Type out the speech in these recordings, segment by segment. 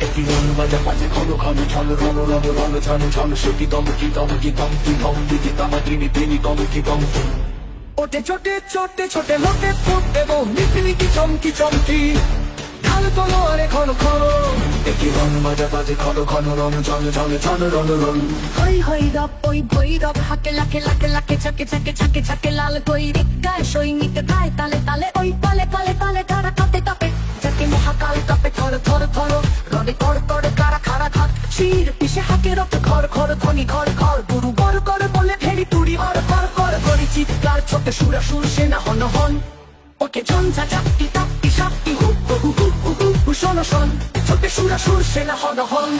রং বাজা বাজে ঘন ঘন। ঝন রণ রণ রণ, ঝন ঝন সতি দম কি দম কি দম কি তামা তিনি তিনি দম কি দম ওটে ছোটে ছোটে ছোটে লোটে ফুটে বো নিতি নিতি চমকি চমকি তোলো আরে হই লাল সৈনিক তালে তালে ওই যাকে মহাকাল কাপে থর থর থর রনে কর কর কারা খারা ঘাত শির পিছে হাকে রক্ত ঘর ঘর ধ্বনি ঘর ঘর গুরু বর কর বলে ফেরি তুড়ি হর কর কর করি চিৎকার ছোটে সুরা সুর সেনা হন হন। ওকে ঝঞ্ঝা চাপটি তাপটি সাপটি হু হু হু হু হু হু শোনো শোন। ছোটে সুরা সুর সেনা হন হন।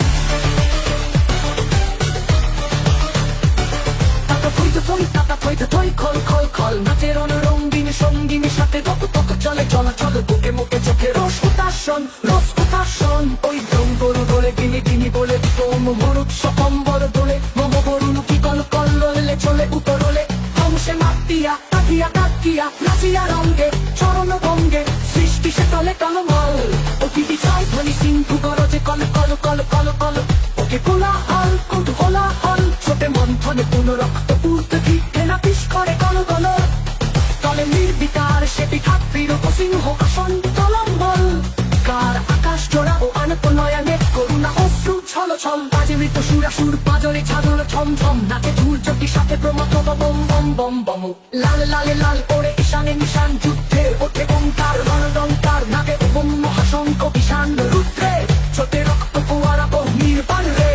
থই তাতা থইতে থই খল খল খল। নাচের রঙিনী সঙ্গিনী সাথে তত তত চলে চলাচল বুকে মুখে চোখে রস উতাসন রস উতাসন। গিনি গিনি বলে তোম মরুৎ সকম্বর দোলে, মম গরু কি কল কল্ললে চলে উতরলে। হংসে মাতিয়া কাটিয়া কাটিয়া নাচিয়া রঙ্গে, চরণ ভঙ্গে, সৃষ্টি সে তলে টলমল অতি বিচার ধ্বনি সিন্ধু গরজে কল কল কল কল কল। ওকে কোলাহল কুতূহলাহল ছোটে মন্থনে পুনরক্ত পূর্তে ভিক্ষে না পিস করে গল গল তলে নির্বিকার সে পিঠাত্রীর সিংহ আসন তলম্বল কার আকাশ জোড়া ও আনত নয়নে ছল ছল বাজে মৃত সুরা সুর, পাজরে ছাদর ছম ছম। নাচে ঝুর চটি সাথে প্রমথ বম বম বম বম। লাল লালে লাল পড়ে ঈশানে নিশান যুদ্ধে ওঠে ওঙ্কার রণদঙ্কার নাগে ওম মহাশঙ্ক ঈশান রুদ্রে। ছোটে রক্ত ফোয়ারা বহ নির্বাণ রে।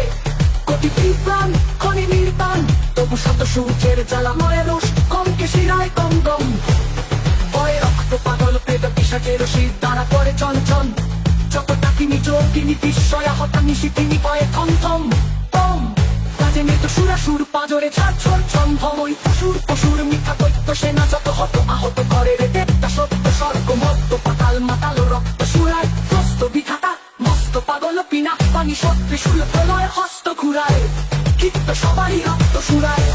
কোটি বিপ্রাণ খনি নির্বাণ, তবু শত সূর্যের জ্বালা মরে রোষ কমকে শিরায় কম গম। ভয়ে রক্ত পাগল পেট পিসাচের শীত যোগিনী বিস্ময়া হতানি শিখিনি পয়ে থম থম। তম কাজে মৃত সুরা সুর পাজরে ছাড় ছর ছম ধম ওই পশুর পশুর মিথ্যা দৈত্য সেনা যত হত আহত করে রে দেবতা, সত্য স্বর্গ, মত্ত পাতাল মাতাল রক্ত সুরায় প্রস্ত বিধাতা, মস্ত পাগল পিনা, পানি সত্যি শুল প্রলয়, হস্ত ঘুরায় কীর্ত সবারই রক্ত সুরায়।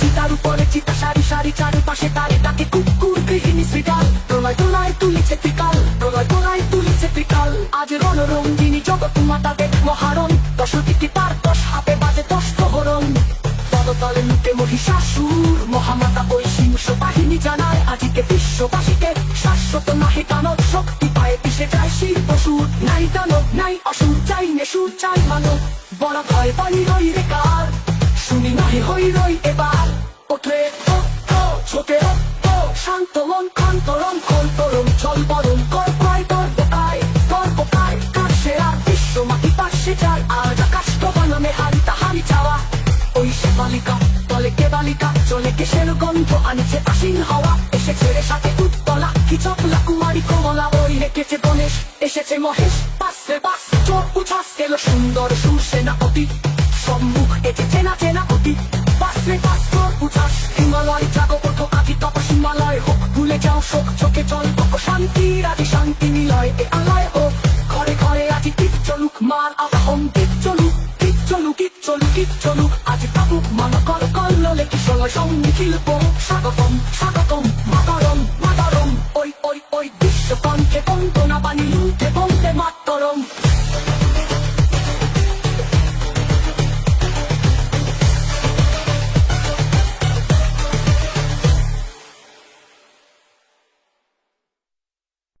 চিতার উপরে চিতা, সারি সারি চারিপাশে তারে তাকে কুকুর গৃহিণী শ্রীকাল প্রলয় তোলায় তুলিছে ত্রিকাল প্রলয় তোলায় তুলিছে ত্রিকাল আজ রণরঙ্গিনী জগৎ মাতা দেব মহারণ দশ দিকে তার দশ হাতে বাজে দশ প্রহরণ। পদতলে লুটে মহিষাসুর, মহামাতা ওই সিংহ বাহিনী জানায়, আজিকে বিশ্ববাসীকে শাশ্বত নাহি দানব শক্তি পায়ে পিছে যায় শির পশুর নাই দানব, নাই অসুর চাই নেশুর চাই মানব। বড় ভয় পানি রই রে কার, শুনি নাহি হই রই এবার। ওঠে ছোটে মন খান্তরম খন্তরম চল বরম কর প্রায় তোর বোকায় তোর বোকায় কার সেরা বিশ্ব মাটি পাশে যায় আজ আকাশ তো বানামে হারি তাহারি চাওয়া। ওই সে বালিকা তলে কে বালিকা? চলে কেসের গন্ধ আনিছে আসীন হাওয়া? এসেছে রে সাথে উত্তলা, কি চপলা কুমারী কমলা? ওই রেখেছে গণেশ, এসেছে মহেশ। পাশে বাস চোর উছাস এলো সুন্দর সুসেনা অতি সম্মুখ এতে চেনা চেনা অতি বাসরে বাস চোর উছাস গীত চলুক আজ কাপুক মন কল কল লেখি সলসং নিখিল পোক স্বাগতম স্বাগতম, মাতারম মাতারম। ওই ওই ওই বিশ্বপান খেপন তোনা পানি লুটে বলতে মাতরম।